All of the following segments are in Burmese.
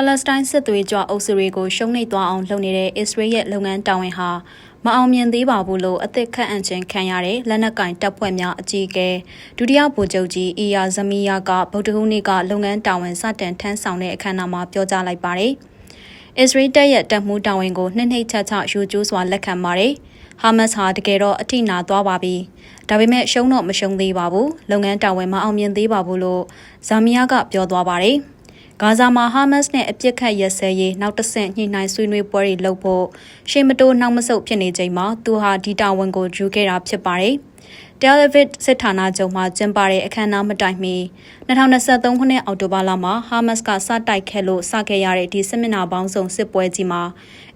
ပါလက်စတိုင်းစစ်သွေးကြွအုပ်စုတွေကိုရှုံးနိမ့်သွားအောင်လုပ်နေတဲ့အစ္စရေးရဲ့လုပ်ငန်းတာဝန်ဟာမအောင်မြင်သေးပါဘူးလို့အသစ်ခန့်အပ်ခြင်းခံရတဲ့လက်နက်ကင်တပ်ဖွဲ့များအကြီးအကဲဒုတိယဗိုလ်ချုပ်ကြီးအီယာဇမီယာကဗုဒ္ဓဟူးနေ့ကလုပ်ငန်းတာဝန်စတင်ထမ်းဆောင်တဲ့အခမ်းအနားမှာပြောကြားလိုက်ပါတယ်။အစ္စရေးတပ်ရဲ့တပ်မှုတာဝန်ကိုနှစ်နှိမ့်ချချယူကျိုးစွာလက်ခံပါတယ်။ဟာမတ်စ်ဟာတကယ်တော့အထိနာသွားပါပြီ။ဒါပေမဲ့ရှုံးတော့မရှုံးသေးပါဘူး။လုပ်ငန်းတာဝန်မအောင်မြင်သေးပါဘူးလို့ဇာမီယာကပြောသွားပါတယ်။ ဂါဇာမှာဟာမတ်စ်နဲ့အပြစ်ခတ်ရက်စဲရေးနောက်တစ်ဆင့်ညှိနှိုင်းဆွေးနွေးပွဲတွေလုပ်ဖို့ရှေ့မတိုးနောက်မဆုတ်ဖြစ်နေချိန်မှာသူဟာဒီတာဝန်ကိုယူခဲ့တာဖြစ်ပါတယ်။ Tel Aviv စစ်ဌာနချုပ်မှာကျင်းပတဲ့အခမ်းအနားမတိုင်မီ2023ခုနှစ်အောက်တိုဘာလမှာဟာမတ်စ်ကစတိုက်ခဲ့လို့စခဲ့ရတဲ့ဒီစစ်မျက်နှာပေါင်းစုံစစ်ပွဲကြီးမှာ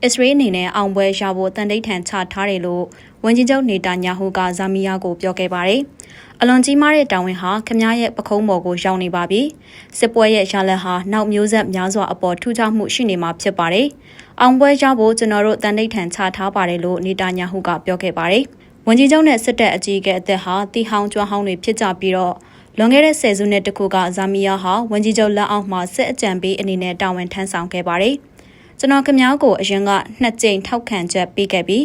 အစ္စရေးအနေနဲ့အောင်ပွဲရဖို့တန်တိတ်ထန်ချထားတယ်လို့ဝန်ကြီးချုပ်နေတာညာဟုကဇာမီယာကိုပြောခဲ့ပါတယ်။အလွန်ကြီးမားတဲ့တာဝန်ဟာခမားရဲ့ပခုံးပေါ်ကိုရောက်နေပါပြီ။စစ်ပွဲရဲ့ရလဒ်ဟာနောက်မျိုးဆက်များစွာအပေါ်ထူးခြားမှုရှိနေမှာဖြစ်ပါတယ်။အောင်ပွဲရဖို့ကျွန်တော်တို့တန်တိတ်ထန်ချထားပါတယ်လို့နေတာညာဟုကပြောခဲ့ပါတယ်။ ဝန်ကြီးချုပ်နဲ့စစ်တပ်အကြီးအကဲအသက်ဟာတီဟောင်းကျွမ်းဟောင်းတွေဖြစ်ကြပြီးတော့လွန်ခဲ့တဲ့ဆယ်စုနှစ်တခုကဇာမီယာဟာဝန်ကြီးချုပ်လက်အောက်မှာစစ်အကြံပေးအနေနဲ့တာဝန်ထမ်းဆောင်ခဲ့ပါတယ်။ကျွန်တော်ခင်များကိုအရင်ကနှစ်ကြိမ်ထောက်ခံချက်ပေးခဲ့ပြီး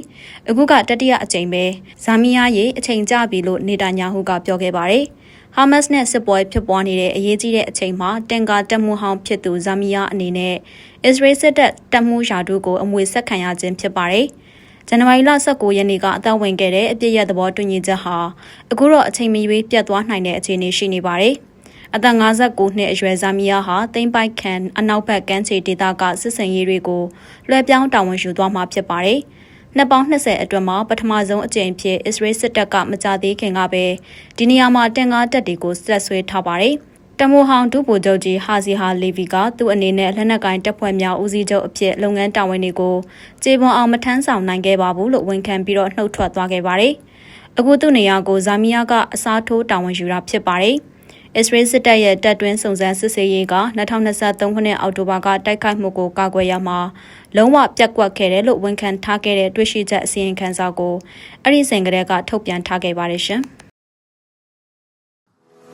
အခုကတတိယအကြိမ်ပဲဇာမီယာရေအချိန်ကျပြီလို့နေတာညာဟုကပြောခဲ့ပါတယ်။ဟာမတ်စ်နဲ့စစ်ပွဲဖြစ်ပွားနေတဲ့အရေးကြီးတဲ့အချိန်မှာတန်ကာတက်မှုဟောင်းဖြစ်သူဇာမီယာအနေနဲ့အစ္စရေးစစ်တပ်တပ်မှုရာထူးကိုအမွေဆက်ခံရခြင်းဖြစ်ပါတယ်။ ဇန်နဝါရီလ19ရက်နေ့ကအသက်ဝင်ခဲ့တဲ့အပြစ်ရသဘောတူညီချက်ဟာအခုတော့အချိန်မရွေးပြတ်သွားနိုင်တဲ့အခြေအနေရှိနေပါတယ်။အသက်59နှစ်အရွယ်ဇာမီယာဟာတိမ့်ပိုက်ခံအနောက်ဘက်ကမ်းခြေဒေသကစစ်စင်ရေးတွေကိုလွှဲပြောင်းတာဝန်ယူသွားမှာဖြစ်ပါတယ်။နှစ်ပေါင်း20အတွင်းမှာပထမဆုံးအကြိမ်ဖြစ်အစ္စရေးစစ်တပ်ကမကြသေးခင်ကပဲဒီနေရာမှာတင်ကားတပ်တွေကိုဆက်ဆွဲထားပါတယ်။ တမိုဟောင်ဒုဗိုလ်ချုပ်ကြီးဟာစီဟာလီဗီကသူ့အနေနဲ့လက်နက်ကိုင်တပ်ဖွဲ့များဦးစီးချုပ်အဖြစ်လုပ်ငန်းတာဝန်တွေကိုကြေပွန်အောင်မထမ်းဆောင်နိုင်ခဲ့ပါဘူးလို့ဝန်ခံပြီးတော့နှုတ်ထွက်သွားခဲ့ပါတယ်။အခုသူ့နေရာကိုဇာမီယာကအစားထိုးတာဝန်ယူတာဖြစ်ပါတယ်။အစ္စရေးစစ်တပ်ရဲ့တပ်တွင်းစုံစမ်းစစ်ဆေးရေးက2023ခုနှစ်အောက်တိုဘာကတိုက်ခိုက်မှုကိုကာကွယ်ရမှာလုံးဝပြက်ကွက်ခဲ့တယ်လို့ဝန်ခံထားခဲ့တဲ့တွေ့ရှိချက်အစီရင်ခံစာကိုအဲ့ဒီစဉ်ကတည်းကထုတ်ပြန်ထားခဲ့ပါတယ်ရှင်။